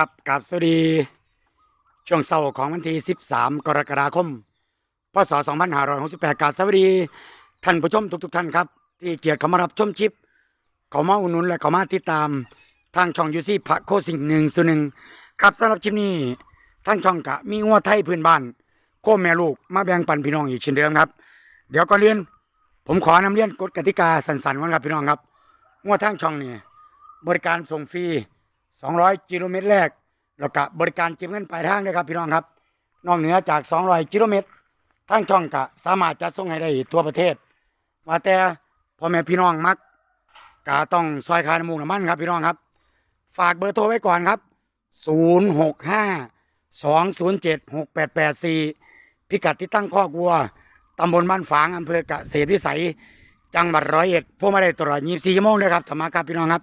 ครับกับสวัสดี ช่วงเสาร์ของวันที่ 13 กรกฎาคม พศ 2568กราบสวัสดีท่านผู้ชมทุกๆท่านครับ ที่เกียรติเข้ามารับชมชิป เขามาอุดหนุนและเขามาติดตาม ทางช่องยูซี่พระโคสิงหนึ่งส่วนหนึ่งครับสำหรับชิปนี้ทางช่องกะมีงัวไทยพื้นบ้าน โคแม่ลูกมาแบ่งปันพี่น้องอีกเช่นเดิมครับ เดี๋ยวก็เรียนผมขอนำเรียนกฎกติกาสั้นๆก่อนครับพี่น้องครับงัวทางช่องนี่บริการส่งฟรี 200 กิโลเมตรแรกแล้วก็บริการเก็บเงินปลายทางด้วยครับพี่น้องครับ นอกเหนือจาก 200 กิโลเมตรทางช่องกะสามารถจะส่งให้ได้ทั่วประเทศ ว่าแต่พ่อแม่พี่น้องมักกะต้องซอยคาน้ำมูกน้ำมันครับพี่น้องครับ ฝากเบอร์โทรไว้ก่อนครับ 065 207 6884 พิกัดที่ตั้งคอกวัวตำบลบ้านฝางอำเภอกเกษตรวิสัย จังหวัดร้อยเอ็ดพวกมาได้ตลอด24ชั่วโมงเลยครับธรรมาครับพี่น้องครับ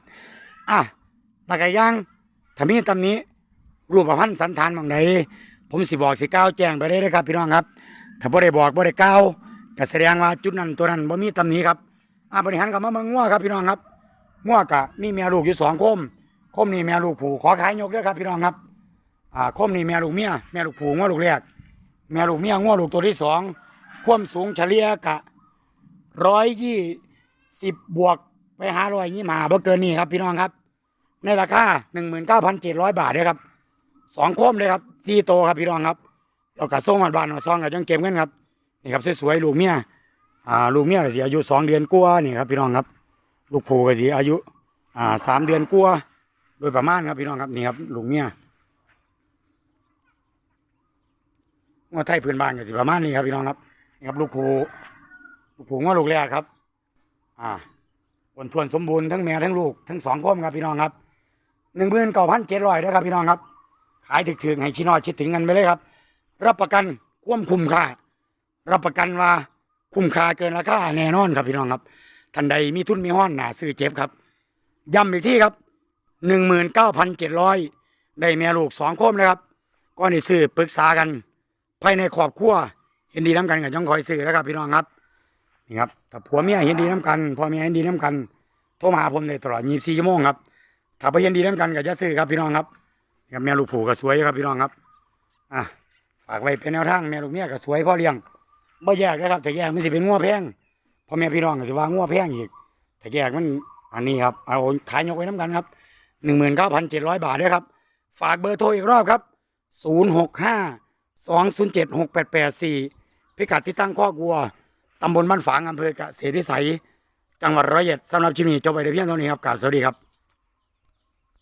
อะ แล้วก็ยังถ้ามีตำนี้ รูปพันธ์สันฐานบางใดผมสิบอกสิก้าวแจ้งไปได้เลยครับ พี่น้องครับ ถ้าบ่ได้บอกบ่ได้กล่าวก็แสดงว่าจุดนั้นตัวนั้นบ่มีตำนี้ครับอ่าบริหารกับมามืองงัวครับพี่น้องครับงัวกะมีแม่ลูกอยู่สองโคมโคมนี่แม่ลูกผูขอขายยกเด้อครับพี่น้องครับอ่าโคมนี่แม่ลูกเมียแม่ลูกผูงัวลูกแรกแม่ลูกเมียงัวลูกตัวที่สองความสูงเฉลี่ยกะร้อยยี่สิบบวกไปหาร้อยยี่มาบ่เกินนี่ครับพี่น้องครับ ในราคาหนึ่งหมื่นเก้าพันเจ็ดร้อยบาทเลยครับสองโคมเลยครับซีโตครับพี่น้องครับเราก็ส่งมาบ้านมาซองกับจังเก็บเงินครับนี่ครับสวยๆลูกเมียอ่าลูกเมียก็สิอายุสองเดือนกว่านี่ครับพี่น้องครับ ลูกผูก็สิอายุอ่าสามเดือนกว่าโดยประมาณครับพี่น้องครับนี่ครับลูกเมียว่าไทยพื้นบ้านก็สิประมาณนี้ครับพี่น้องครับนี่ครับลูกผูลูกผูว่าลูกแรกครับ อ่าอ้วนทวนสมบูรณ์ทั้งแม่ทั้งลูกทั้งสองคมครับพี่น้องครับ หนึ่งหมื่นเก้าพันเจ็ดร้อยนะครับพี่น้องครับ ขายถึกๆให้ชินอชิดถึงกันไปเลยครับ รับประกันความคุ้มค่า รับประกันว่าคุ้มค่าเกินราคาแน่นอนครับพี่น้องครับท่านใดมีทุนมีห้อนหนาซื้อเจ็บครับย้ำอีกที่ครับหนึ่งหมื่นเก้าพันเจ็ดร้อยได้แม่ลูกสองคมนะครับก็นี่ซื้อปรึกษากัน ภายในครอบครัวเห็นดีน้ำกันกับจ้องคอยซื้อนะครับ พี่น้องครับนี่ครับถ้าผัวเมียเห็นดีน้ำกันพ่อเมียเห็นดีน้ำกันโทรมาหาผมได้ตลอด24ชั่วโมงครับ ถ้าไปเห็นดีน้ำกันก็จะซื้อครับพี่น้องครับนี่ครับแม่ลูกผูก็สวยครับพี่น้องครับอะฝากไว้เป็นแนวทางแม่ลูกเมียก็สวยพ่อเลี้ยงบ่แยกนะครับถ้าแยกมันสิเป็นงัวแพงพ่อแม่พี่น้องก็สิว่างัวแพงอีกถ้าแยกมันอันนี้ครับเอาขายยกไว้น้ำกันครับหนึ่งหมื่นเก้าพันเจ็ดร้อยบาทด้วยครับ ฝากเบอร์โทรอีกรอบครับศูนย์หกห้าสองศูนย์เจ็ดหกแปดแปดสี่พิกัดที่ตั้งข้อกัวตำบลบ้านฝางอำเภอกเกษตรวิสัย จังหวัดร้อยเอ็ดสำหรับชิมีจบไปในเพียงเท่านี้ครับกราบสวัสดีครับ